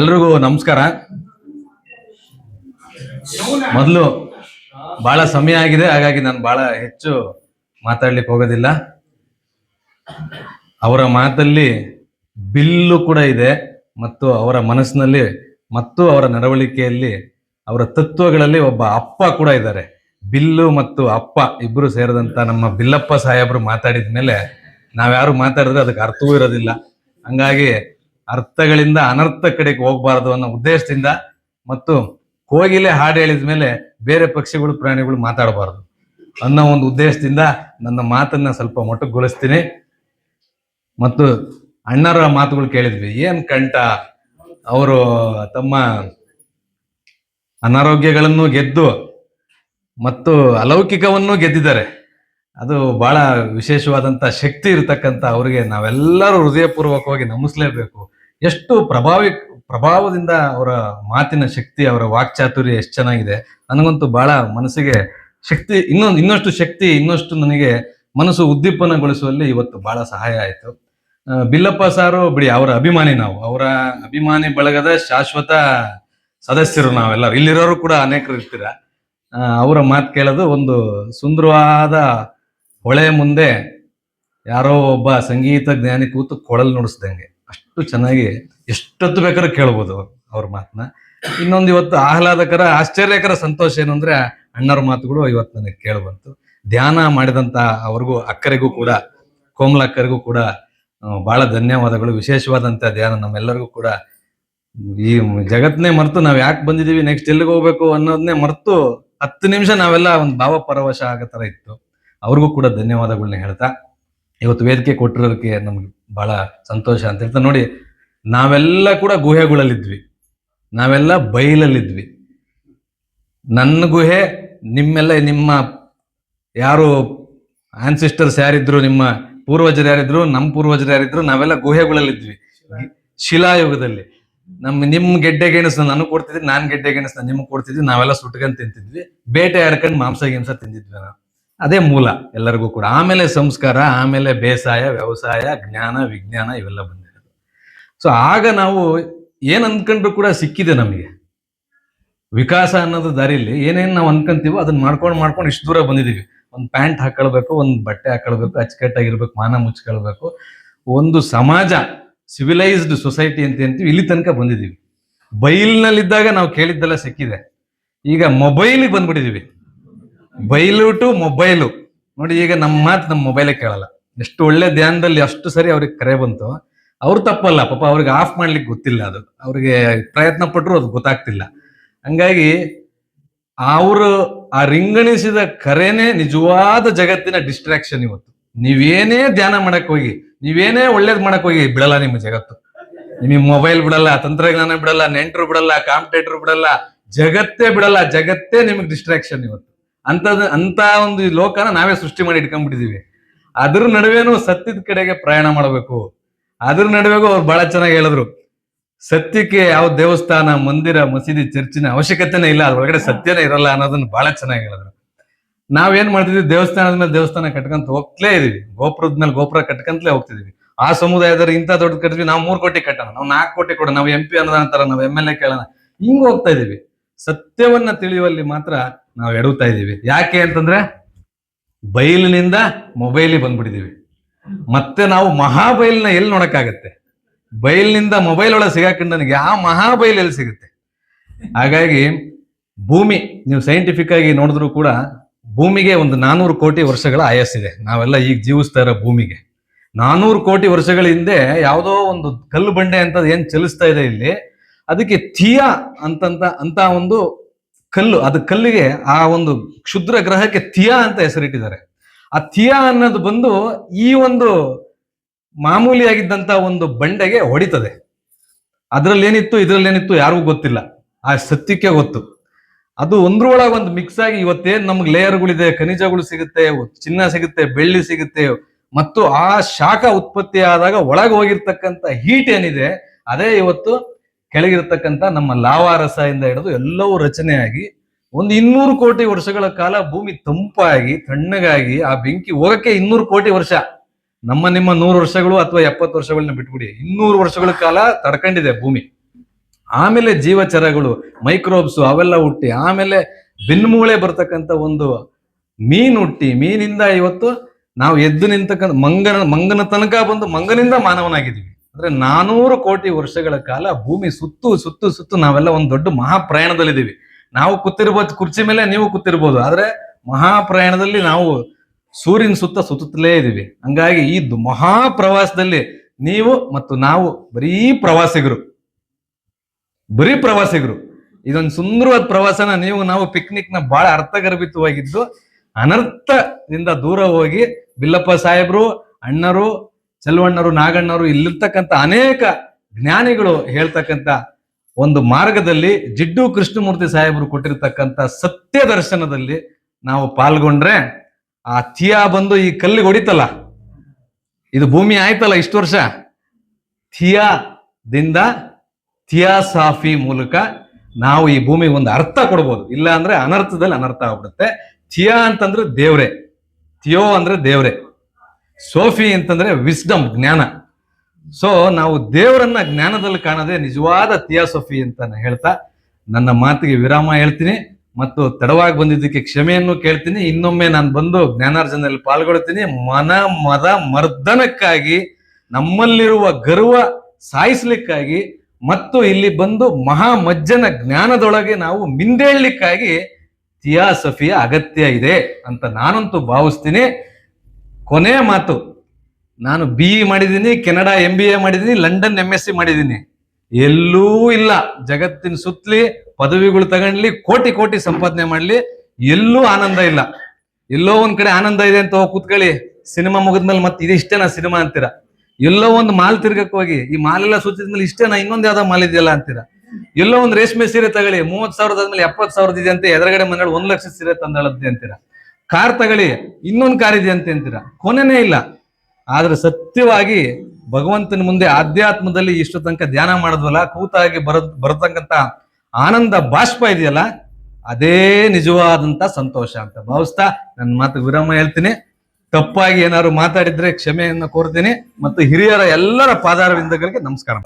ಎಲ್ರಿಗೂ ನಮಸ್ಕಾರ. ಮೊದಲು ಬಹಳ ಸಮಯ ಆಗಿದೆ, ಹಾಗಾಗಿ ನಾನು ಬಹಳ ಹೆಚ್ಚು ಮಾತಾಡ್ಲಿಕ್ಕೆ ಹೋಗೋದಿಲ್ಲ. ಅವರ ಮಾತಲ್ಲಿ ಬಿಲ್ಲು ಕೂಡ ಇದೆ, ಮತ್ತು ಅವರ ಮನಸ್ಸಿನಲ್ಲಿ ಮತ್ತು ಅವರ ನಡವಳಿಕೆಯಲ್ಲಿ, ಅವರ ತತ್ವಗಳಲ್ಲಿ ಒಬ್ಬ ಅಪ್ಪ ಕೂಡ ಇದ್ದಾರೆ. ಬಿಲ್ಲು ಮತ್ತು ಅಪ್ಪ ಇಬ್ರು ಸೇರಿದಂತ ನಮ್ಮ ಬಿಲ್ಲಪ್ಪ ಸಾಹೇಬರು ಮಾತಾಡಿದ ಮೇಲೆ ನಾವ್ಯಾರು ಮಾತಾಡಿದ್ರೆ ಅದಕ್ಕೆ ಅರ್ಥವೂ ಇರೋದಿಲ್ಲ. ಹಂಗಾಗಿ ಅರ್ಥಗಳಿಂದ ಅನರ್ಥ ಕಡೆಗೆ ಹೋಗ್ಬಾರ್ದು ಅನ್ನೋ ಉದ್ದೇಶದಿಂದ ಮತ್ತು ಕೋಗಿಲೆ ಹಾಡು ಹೇಳಿದ ಮೇಲೆ ಬೇರೆ ಪಕ್ಷಿಗಳು ಪ್ರಾಣಿಗಳು ಮಾತಾಡಬಾರ್ದು ಅನ್ನೋ ಒಂದು ಉದ್ದೇಶದಿಂದ ನನ್ನ ಮಾತನ್ನ ಸ್ವಲ್ಪ ಮೊಟಕುಗೊಳಿಸ್ತೀನಿ. ಮತ್ತು ಅಣ್ಣರ ಮಾತುಗಳು ಕೇಳಿದ್ವಿ, ಏನ್ ಕಂಠ? ಅವರು ತಮ್ಮ ಅನಾರೋಗ್ಯಗಳನ್ನು ಗೆದ್ದು ಮತ್ತು ಅಲೌಕಿಕವನ್ನು ಗೆದ್ದಿದ್ದಾರೆ. ಅದು ಬಹಳ ವಿಶೇಷವಾದಂತ ಶಕ್ತಿ ಇರತಕ್ಕಂತ ಅವರಿಗೆ ನಾವೆಲ್ಲರೂ ಹೃದಯಪೂರ್ವಕವಾಗಿ ನಮಿಸ್ಲೇಬೇಕು. ಎಷ್ಟು ಪ್ರಭಾವಿ, ಪ್ರಭಾವದಿಂದ ಅವರ ಮಾತಿನ ಶಕ್ತಿ, ಅವರ ವಾಕ್ಚಾತುರ್ಯ ಎಷ್ಟು ಚೆನ್ನಾಗಿದೆ. ನನಗಂತೂ ಬಹಳ ಮನಸ್ಸಿಗೆ ಶಕ್ತಿ, ಇನ್ನೊಂದು, ಇನ್ನಷ್ಟು ಶಕ್ತಿ, ಇನ್ನಷ್ಟು ನನಗೆ ಮನಸ್ಸು ಉದ್ದೀಪನಗೊಳಿಸುವಲ್ಲಿ ಇವತ್ತು ಬಹಳ ಸಹಾಯ ಆಯಿತು. ಬಿಲ್ಲಪ್ಪ ಸಾರು, ಬಿಡಿ, ಅವರ ಅಭಿಮಾನಿ ನಾವು. ಅವರ ಅಭಿಮಾನಿ ಬಳಗದ ಶಾಶ್ವತ ಸದಸ್ಯರು ನಾವೆಲ್ಲರೂ. ಇಲ್ಲಿರೋರು ಕೂಡ ಅನೇಕರು ಇರ್ತೀರ. ಅವರ ಮಾತು ಕೇಳೋದು ಒಂದು ಸುಂದರವಾದ ಹೊಳೆ ಮುಂದೆ ಯಾರೋ ಒಬ್ಬ ಸಂಗೀತ ಜ್ಞಾನಿ ಕೂತು ಕೊಳಲ್ ನುಡಿಸ್ದಂಗೆ. ಅಷ್ಟು ಚೆನ್ನಾಗಿ ಎಷ್ಟೊತ್ತು ಬೇಕಾದ್ರೂ ಕೇಳ್ಬೋದು ಅವ್ರ ಮಾತನ್ನ ಇನ್ನೊಂದು ಇವತ್ತು ಆಹ್ಲಾದಕರ, ಆಶ್ಚರ್ಯಕರ ಸಂತೋಷ ಏನು ಅಂದ್ರೆ ಅಣ್ಣರ ಮಾತುಗಳು ಇವತ್ತು ನನಗೆ ಕೇಳಬಂತು. ಧ್ಯಾನ ಮಾಡಿದಂತ ಅವ್ರಿಗೂ, ಅಕ್ಕರಿಗೂ ಕೂಡ, ಕೋಮಲ ಅಕ್ಕರಿಗೂ ಕೂಡ ಬಹಳ ಧನ್ಯವಾದಗಳು. ವಿಶೇಷವಾದಂತ ಧ್ಯಾನ ನಮ್ಮೆಲ್ಲರಿಗೂ ಕೂಡ. ಈ ಜಗತ್ನೇ ಮರೆತು ನಾವ್ ಯಾಕೆ ಬಂದಿದೀವಿ ನೆಕ್ಸ್ಟ್ ಎಲ್ಲಿಗೆ ಹೋಗ್ಬೇಕು ಅನ್ನೋದನ್ನೇ ಮರೆತು ಹತ್ತು ನಿಮಿಷ ನಾವೆಲ್ಲ ಒಂದು ಭಾವ ಪರವಶ ಆಗೋ ತರ ಇತ್ತು. ಅವ್ರಿಗೂ ಕೂಡ ಧನ್ಯವಾದಗಳನ್ನ ಹೇಳ್ತಾ, ಇವತ್ತು ವೇದಿಕೆ ಕೊಟ್ಟಿರೋದಕ್ಕೆ ನಮ್ಗೆ ಬಹಳ ಸಂತೋಷ ಅಂತ ಹೇಳ್ತಾ ನೋಡಿ, ನಾವೆಲ್ಲ ಕೂಡ ಗುಹೆಗಳಲ್ಲಿದ್ವಿ. ನಾವೆಲ್ಲ ಬಯಲಲ್ಲಿದ್ವಿ. ನನ್ನ ಗುಹೆ, ನಿಮ್ಮೆಲ್ಲ ನಿಮ್ಮ ಯಾರು ಆನ್ಸಿಸ್ಟರ್ಸ್ ಯಾರಿದ್ರು, ನಿಮ್ಮ ಪೂರ್ವಜರು ಯಾರಿದ್ರು, ನಮ್ಮ ಪೂರ್ವಜರು ಯಾರಿದ್ರು, ನಾವೆಲ್ಲ ಗುಹೆಗಳಲ್ಲಿದ್ವಿ. ಶಿಲಾಯುಗದಲ್ಲಿ. ನಮ್ಮ ನಿಮ್ ಗೆಡ್ಡೆ ಗೆಣಸು ನನಗೆ ಕೊಡ್ತಿದ್ವಿ ನಾನ್ ಗೆಡ್ಡೆ ಗೆಣಸು ನಿಮ್ಗೆ ಕೊಡ್ತಿದ್ವಿ ನಾವೆಲ್ಲ ಸುಟ್ಕೊಂಡ್ ತಿಂತಿದ್ವಿ. ಬೇಟೆ ಆಡ್ಕೊಂಡು ಮಾಂಸ ಗಿಂಸ ತಿಂದಿದ್ವಿ ನಾವು. ಅದೇ ಮೂಲ ಎಲ್ಲರಿಗೂ ಕೂಡ. ಆಮೇಲೆ ಸಂಸ್ಕಾರ, ಆಮೇಲೆ ಬೇಸಾಯ, ವ್ಯವಸಾಯ, ಜ್ಞಾನ, ವಿಜ್ಞಾನ ಇವೆಲ್ಲ ಬಂದಿರೋದು. ಸೊ ಆಗ ನಾವು ಏನು ಅಂದ್ಕೊಂಡ್ರು ಕೂಡ ಸಿಕ್ಕಿದೆ ನಮಗೆ. ವಿಕಾಸ ಅನ್ನೋದು ದಾರಿಲಿ ಏನೇನು ನಾವು ಅನ್ಕೊಂತೀವೋ ಅದನ್ನ ಮಾಡ್ಕೊಂಡು ಮಾಡ್ಕೊಂಡು ಇಷ್ಟು ದೂರ ಬಂದಿದ್ದೀವಿ ಒಂದು ಪ್ಯಾಂಟ್ ಹಾಕೊಳ್ಬೇಕು, ಒಂದು ಬಟ್ಟೆ ಹಾಕೊಳ್ಬೇಕು, ಅಚ್ಚುಕಟ್ಟಾಗಿರ್ಬೇಕು, ಮಾನ ಮುಚ್ಕೊಳ್ಬೇಕು. ಒಂದು ಸಮಾಜ ಸಿವಿಲೈಸ್ಡ್ ಸೊಸೈಟಿ ಅಂತ ಅಂತೀವಿ ಇಲ್ಲಿ ತನಕ ಬಂದಿದ್ದೀವಿ ಬೈಲ್ನಲ್ಲಿದ್ದಾಗ ನಾವು ಕೇಳಿದ್ದೆಲ್ಲ ಸಿಕ್ಕಿದೆ. ಈಗ ಮೊಬೈಲಿಗೆ ಬಂದ್ಬಿಟ್ಟಿದೀವಿ. ಬೈಲು ಟು ಮೊಬೈಲು. ನೋಡಿ ಈಗ ನಮ್ಮ ಮಾತು ನಮ್ಮ ಮೊಬೈಲೇ ಕೇಳಲ್ಲ. ಎಷ್ಟು ಒಳ್ಳೆ ಧ್ಯಾನದಲ್ಲಿ ಅಷ್ಟು ಸರಿ ಅವ್ರಿಗೆ ಕರೆ ಬಂತು. ಅವ್ರು ತಪ್ಪಲ್ಲ, ಪಾಪ ಅವ್ರಿಗೆ ಆಫ್ ಮಾಡ್ಲಿಕ್ಕೆ ಗೊತ್ತಿಲ್ಲ ಅದು. ಅವ್ರಿಗೆ ಪ್ರಯತ್ನ ಪಟ್ಟರು ಅದು ಗೊತ್ತಾಗ್ತಿಲ್ಲ. ಹಂಗಾಗಿ ಅವರು ಆ ರಿಂಗಣಿಸಿದ ಕರೆನೇ ನಿಜವಾದ ಜಗತ್ತಿನ ಡಿಸ್ಟ್ರಾಕ್ಷನ್ ಇವತ್ತು. ನೀವೇನೇ ಧ್ಯಾನ ಮಾಡಕ್ ಹೋಗಿ, ನೀವೇನೇ ಒಳ್ಳೇದ್ ಮಾಡಕ್ ಹೋಗಿ, ಬಿಡಲ್ಲ ನಿಮ್ಮ ಜಗತ್ತು. ನಿಮಗೆ ಮೊಬೈಲ್ ಬಿಡಲ್ಲ, ತಂತ್ರಜ್ಞಾನ ಬಿಡಲ್ಲ, ನೆಂಟರು ಬಿಡಲ್ಲ, ಕಾಂಪಿಟೇಟರ್ ಬಿಡಲ್ಲ, ಜಗತ್ತೇ ಬಿಡಲ್ಲ, ಜಗತ್ತೇ ನಿಮಗೆ ಡಿಸ್ಟ್ರಾಕ್ಷನ್ ಇವತ್ತು. ಅಂತದ ಅಂತ ಒಂದು ಈ ಲೋಕನ ನಾವೇ ಸೃಷ್ಟಿ ಮಾಡಿ ಇಟ್ಕೊಂಡ್ಬಿಟ್ಟಿದೀವಿ. ಅದ್ರ ನಡುವೆನು ಸತ್ಯದ ಕಡೆಗೆ ಪ್ರಯಾಣ ಮಾಡಬೇಕು. ಅದ್ರ ನಡುವೆಗೂ ಅವ್ರು ಬಹಳ ಚೆನ್ನಾಗಿ ಹೇಳಿದ್ರು. ಸತ್ಯಕ್ಕೆ ಯಾವ ದೇವಸ್ಥಾನ ಮಂದಿರ ಮಸೀದಿ ಚರ್ಚಿನ ಅವಶ್ಯಕತೆನೇ ಇಲ್ಲ ಅದ್ರ ಒಳಗಡೆ ಸತ್ಯನೇ ಇರಲ್ಲ ಅನ್ನೋದನ್ನ ಬಹಳ ಚೆನ್ನಾಗಿ ಹೇಳಿದ್ರು. ನಾವೇನ್ ಮಾಡ್ತಿದ್ವಿ? ದೇವಸ್ಥಾನದ ಮೇಲೆ ದೇವಸ್ಥಾನ ಕಟ್ಕೊಂತ ಹೋಗ್ಲೇ ಇದೀವಿ. ಗೋಪುರದ ಮೇಲೆ ಗೋಪುರ ಕಟ್ಕೊಂತಲೇ ಹೋಗ್ತಿದೀವಿ. ಆ ಸಮುದಾಯದವ್ರು ಇಂಥ ದೊಡ್ಡ ಕಟ್ತೀವಿ ನಾವು ಮೂರು ಕೋಟಿ ಕಟ್ಟೋಣ ನಾವು ನಾಲ್ಕು ಕೋಟಿ ಕೊಡೋಣ ನಾವು ಎಂ ಪಿ ನಾವು ಎಂ ಎಲ್ ಎ ಕೇಳೋಣ. ಹಿಂಗ್ ಹೋಗ್ತಾ ಇದೀವಿ. ಸತ್ಯವನ್ನ ತಿಳಿಯುವಲ್ಲಿ ಮಾತ್ರ ನಾವು ಎಡುತ್ತಾ ಇದ್ದೀವಿ. ಯಾಕೆ ಅಂತಂದ್ರೆ ಬೈಲಿನಿಂದ ಮೊಬೈಲಿಗೆ ಬಂದ್ಬಿಟ್ಟಿದ್ದೀವಿ. ಮತ್ತೆ ನಾವು ಮಹಾಬೈಲ್ನ ಎಲ್ಲಿ ನೋಡಕ್ಕಾಗತ್ತೆ? ಬೈಲ್ನಿಂದ ಮೊಬೈಲ್ ಒಳಗೆ ಸಿಗಾಕೊಂಡು ನನಗೆ ಆ ಮಹಾಬೈಲ್ ಎಲ್ಲಿ ಸಿಗುತ್ತೆ? ಹಾಗಾಗಿ ಭೂಮಿ, ನೀವು ಸೈಂಟಿಫಿಕ್ ಆಗಿ ನೋಡಿದ್ರು ಕೂಡ ಭೂಮಿಗೆ ಒಂದು ನಾನೂರು ಕೋಟಿ ವರ್ಷಗಳ ಆಯಸ್ಸಿದೆ ನಾವೆಲ್ಲ ಈಗ ಜೀವಿಸ್ತಾ ಇರೋ ಭೂಮಿಗೆ. ನಾನೂರು ಕೋಟಿ ವರ್ಷಗಳ ಹಿಂದೆ ಯಾವುದೋ ಒಂದು ಕಲ್ಲು ಬಂಡೆ ಅಂತ ಏನ್ ಚಲಿಸ್ತಾ ಇದೆ ಇಲ್ಲಿ? ಅದಕ್ಕೆ ಥಿಯಾ ಅಂತಂತ, ಅಂತ ಒಂದು ಕಲ್ಲು, ಅದು ಕಲ್ಲಿಗೆ ಆ ಒಂದು ಕ್ಷುದ್ರ ಗ್ರಹಕ್ಕೆ ಥಿಯಾ ಅಂತ ಹೆಸರಿಟ್ಟಿದ್ದಾರೆ. ಆ ಥಿಯಾ ಅನ್ನೋದು ಬಂದು ಈ ಒಂದು ಮಾಮೂಲಿಯಾಗಿದ್ದಂತ ಒಂದು ಬಂಡೆಗೆ ಹೊಡಿತದೆ. ಅದರಲ್ಲಿ ಏನಿತ್ತು ಇದರಲ್ಲಿ ಏನಿತ್ತು ಯಾರಿಗೂ ಗೊತ್ತಿಲ್ಲ. ಆ ಸತ್ಯಕ್ಕೆ ಗೊತ್ತು. ಅದು ಒಂದ್ರೊಳಗೆ ಒಂದು ಮಿಕ್ಸ್ ಆಗಿ ಇವತ್ತೇನ್ ನಮ್ಗೆ ಲೇಯರ್ಗಳಿದೆ ಖನಿಜಗಳು ಸಿಗುತ್ತೆ, ಚಿನ್ನ ಸಿಗುತ್ತೆ, ಬೆಳ್ಳಿ ಸಿಗುತ್ತೆ, ಮತ್ತು ಆ ಶಾಖ ಉತ್ಪತ್ತಿ ಆದಾಗ ಒಳಗೆ ಹೋಗಿರ್ತಕ್ಕಂಥ ಹೀಟ್ ಏನಿದೆ, ಅದೇ ಇವತ್ತು ಕೆಳಗಿರ್ತಕ್ಕಂಥ ನಮ್ಮ ಲಾವಾರಸದಿಂದ ಹಿಡಿದು ಎಲ್ಲವೂ ರಚನೆಯಾಗಿ ಒಂದು ಇನ್ನೂರು ಕೋಟಿ ವರ್ಷಗಳ ಕಾಲ ಭೂಮಿ ತಂಪಾಗಿ, ತಣ್ಣಗಾಗಿ, ಆ ಬೆಂಕಿ ಹೋಗಕ್ಕೆ ಇನ್ನೂರು ಕೋಟಿ ವರ್ಷ. ನಮ್ಮ ನಿಮ್ಮ ನೂರು ವರ್ಷಗಳು ಅಥವಾ ಎಪ್ಪತ್ತು ವರ್ಷಗಳನ್ನ ಬಿಟ್ಬಿಡಿ. ಇನ್ನೂರು ವರ್ಷಗಳ ಕಾಲ ತಡ್ಕೊಂಡಿದೆ ಭೂಮಿ. ಆಮೇಲೆ ಜೀವಚರಗಳು, ಮೈಕ್ರೋಬ್ಸ್ ಅವೆಲ್ಲ ಹುಟ್ಟಿ, ಆಮೇಲೆ ಬೆನ್ಮೂಳೆ ಬರ್ತಕ್ಕಂಥ ಒಂದು ಮೀನು ಹುಟ್ಟಿ. ಮೀನಿಂದ ಇವತ್ತು ನಾವು ಎದ್ದು ನಿಂತಕ್ಕಂಥ ಮಂಗನ ಮಂಗನ ತನಕ ಬಂದು ಮಂಗನಿಂದ ಮಾನವನಾಗಿದ್ದೀವಿ. ಅಂದ್ರೆ ನಾನೂರು ಕೋಟಿ ವರ್ಷಗಳ ಕಾಲ ಭೂಮಿ ಸುತ್ತು ಸುತ್ತು ಸುತ್ತು ನಾವೆಲ್ಲ ಒಂದು ದೊಡ್ಡ ಮಹಾಪ್ರಯಾಣದಲ್ಲಿದ್ದೀವಿ. ನಾವು ಕೂತಿರ್ಬೋದು, ಕುರ್ಚಿ ಮೇಲೆ ನೀವು ಕೂತಿರ್ಬೋದು, ಆದ್ರೆ ಮಹಾಪ್ರಯಾಣದಲ್ಲಿ ನಾವು ಸೂರ್ಯನ ಸುತ್ತ ಸುತ್ತಲೇ ಇದ್ದೀವಿ. ಹಂಗಾಗಿ ಈ ಮಹಾ ಮಹಾಪ್ರವಾಸದಲ್ಲಿ ನೀವು ಮತ್ತು ನಾವು ಬರೀ ಪ್ರವಾಸಿಗರು. ಬರೀ ಪ್ರವಾಸಿಗರು. ಇದೊಂದು ಸುಂದರವಾದ ಪ್ರವಾಸನ ನೀವು, ನಾವು ಪಿಕ್ನಿಕ್ನ ಬಹಳ ಅರ್ಥಗರ್ಭಿತವಾಗಿದ್ದು, ಅನರ್ಥದಿಂದ ದೂರ ಹೋಗಿ ಬಿಲ್ಲಪ್ಪ ಸಾಹೇಬ್ರು, ಅಣ್ಣರು ಚೆಲುವಣ್ಣರು, ನಾಗಣ್ಣರು ಇಲ್ಲಿರ್ತಕ್ಕಂಥ ಅನೇಕ ಜ್ಞಾನಿಗಳು ಹೇಳ್ತಕ್ಕಂಥ ಒಂದು ಮಾರ್ಗದಲ್ಲಿ ಜಿಡ್ಡು ಕೃಷ್ಣಮೂರ್ತಿ ಸಾಹೇಬರು ಕೊಟ್ಟಿರ್ತಕ್ಕಂಥ ಸತ್ಯ ದರ್ಶನದಲ್ಲಿ ನಾವು ಪಾಲ್ಗೊಂಡ್ರೆ ಆ ಥಿಯಾ ಬಂದು ಈ ಕಲ್ಲಿಗೆ ಹೊಡಿತಲ್ಲ. ಇದು ಭೂಮಿ ಆಯ್ತಲ್ಲ ಇಷ್ಟು ವರ್ಷ? ಥಿಯಾದಿಂದ ಥಿಯಾಸಾಫಿ ಮೂಲಕ ನಾವು ಈ ಭೂಮಿಗೆ ಒಂದು ಅರ್ಥ ಕೊಡ್ಬೋದು. ಇಲ್ಲ ಅಂದ್ರೆ ಅನರ್ಥದಲ್ಲಿ ಅನರ್ಥ ಆಗ್ಬಿಡುತ್ತೆ. ಥಿಯಾ ಅಂತಂದ್ರೆ ದೇವ್ರೆ. ಥಿಯೋ ಅಂದ್ರೆ ದೇವ್ರೆ. ಸೋಫಿ ಅಂತಂದ್ರೆ ವಿಸ್ಡಮ್ ಜ್ಞಾನ. ಸೊ ನಾವು ದೇವರನ್ನ ಜ್ಞಾನದಲ್ಲಿ ಕಾಣದೆ ನಿಜವಾದ ಥಿಯಾಸೋಫಿ ಅಂತ ಹೇಳ್ತಾ, ನನ್ನ ಮಾತಿಗೆ ವಿರಾಮ ಹೇಳ್ತೀನಿ ಮತ್ತು ತಡವಾಗಿ ಬಂದಿದ್ದಕ್ಕೆ ಕ್ಷಮೆಯನ್ನು ಕೇಳ್ತೀನಿ. ಇನ್ನೊಮ್ಮೆ ನಾನು ಬಂದು ಜ್ಞಾನಾರ್ಜನೆಯಲ್ಲಿ ಪಾಲ್ಗೊಳ್ತೀನಿ. ಮನ, ಮದ, ಮರ್ದನಕ್ಕಾಗಿ, ನಮ್ಮಲ್ಲಿರುವ ಗರ್ವ ಸಾಯಿಸ್ಲಿಕ್ಕಾಗಿ ಮತ್ತು ಇಲ್ಲಿ ಬಂದು ಮಹಾಮಜ್ಜನ ಜ್ಞಾನದೊಳಗೆ ನಾವು ಮಿಂದೇಳ್ಲಿಕ್ಕಾಗಿ ಥಿಯಾಸಫಿಯ ಅಗತ್ಯ ಇದೆ ಅಂತ ನಾನಂತೂ ಭಾವಿಸ್ತೀನಿ. ಕೊನೆಯ ಮಾತು, ನಾನು ಬಿ ಇ ಮಾಡಿದ್ದೀನಿ, ಕೆನಡಾ ಎಂ ಬಿ ಎ ಮಾಡಿದ್ದೀನಿ, ಲಂಡನ್ ಎಂ ಎಸ್ ಸಿ ಮಾಡಿದ್ದೀನಿ. ಎಲ್ಲೂ ಇಲ್ಲ. ಜಗತ್ತಿನ ಸುತ್ತಲಿ ಪದವಿಗಳು ತಗೊಂಡ್ಲಿ, ಕೋಟಿ ಕೋಟಿ ಸಂಪಾದನೆ ಮಾಡ್ಲಿ, ಎಲ್ಲೂ ಆನಂದ ಇಲ್ಲ. ಎಲ್ಲೋ ಒಂದ್ ಕಡೆ ಆನಂದ ಇದೆ ಅಂತ ಹೋಗಿ ಕೂತ್ಕೊಳ್ಳಿ. ಸಿನಿಮಾ ಮುಗಿದ್ಮೇಲೆ ಮತ್ತೆ ಇದಿಷ್ಟೇನಾ ಸಿನಿಮಾ ಅಂತೀರ? ಎಲ್ಲೋ ಒಂದು ಮಾಲ್ ತಿರ್ಗಕ್ಕೆ ಹೋಗಿ, ಈ ಮಾಲೆಲ್ಲ ಸುತ್ತಿದ್ಮೇಲೆ ಇಷ್ಟೇನಾ ಇನ್ನೊಂದು ಯಾವ್ದೋ ಮಾಲ್ ಇದೆಯಲ್ಲ ಅಂತೀರ? ಎಲ್ಲೋ ಒಂದು ರೇಷ್ಮೆ ಸೀರೆ ತಗೊಳ್ಳಿ ಮೂವತ್ ಸಾವಿರದ ಆದ್ಮೇಲೆ ಎಪ್ಪತ್ತು ಸಾವಿರದ ಇದೆ ಅಂತ, ಎದುರುಗಡೆ ಮನೆಗಳು ಒಂದು ಲಕ್ಷ ಸೀರೆ ತಂದಳದ್ದೆ ಅಂತೀರ? ಕಾರ್ ತಗೊಳ್ಳಿ, ಇನ್ನೊಂದು ಕಾರ್ ಇದೆ ಅಂತ ಅಂತೀರ? ಕೊನೆನೇ ಇಲ್ಲ. ಆದ್ರೆ ಸತ್ಯವಾಗಿ ಭಗವಂತನ ಮುಂದೆ ಆಧ್ಯಾತ್ಮದಲ್ಲಿ ಇಷ್ಟು ತನಕ ಧ್ಯಾನ ಮಾಡಿದ್ವಲ್ಲ, ಕೂತಾಗಿ ಬರ ಬರತಕ್ಕಂತ ಆನಂದ ಬಾಷ್ಪ ಇದೆಯಲ್ಲ, ಅದೇ ನಿಜವಾದಂತ ಸಂತೋಷ ಅಂತ ಭಾವಿಸ್ತಾ ನನ್ನ ಮಾತು ವಿರಾಮ ಹೇಳ್ತೀನಿ. ತಪ್ಪಾಗಿ ಏನಾದ್ರು ಮಾತಾಡಿದ್ರೆ ಕ್ಷಮೆಯನ್ನು ಕೋರ್ತೀನಿ. ಮತ್ತು ಹಿರಿಯರ ಎಲ್ಲರ ಪಾದಾರವಿಂದಗಳಿಗೆ ನಮಸ್ಕಾರ.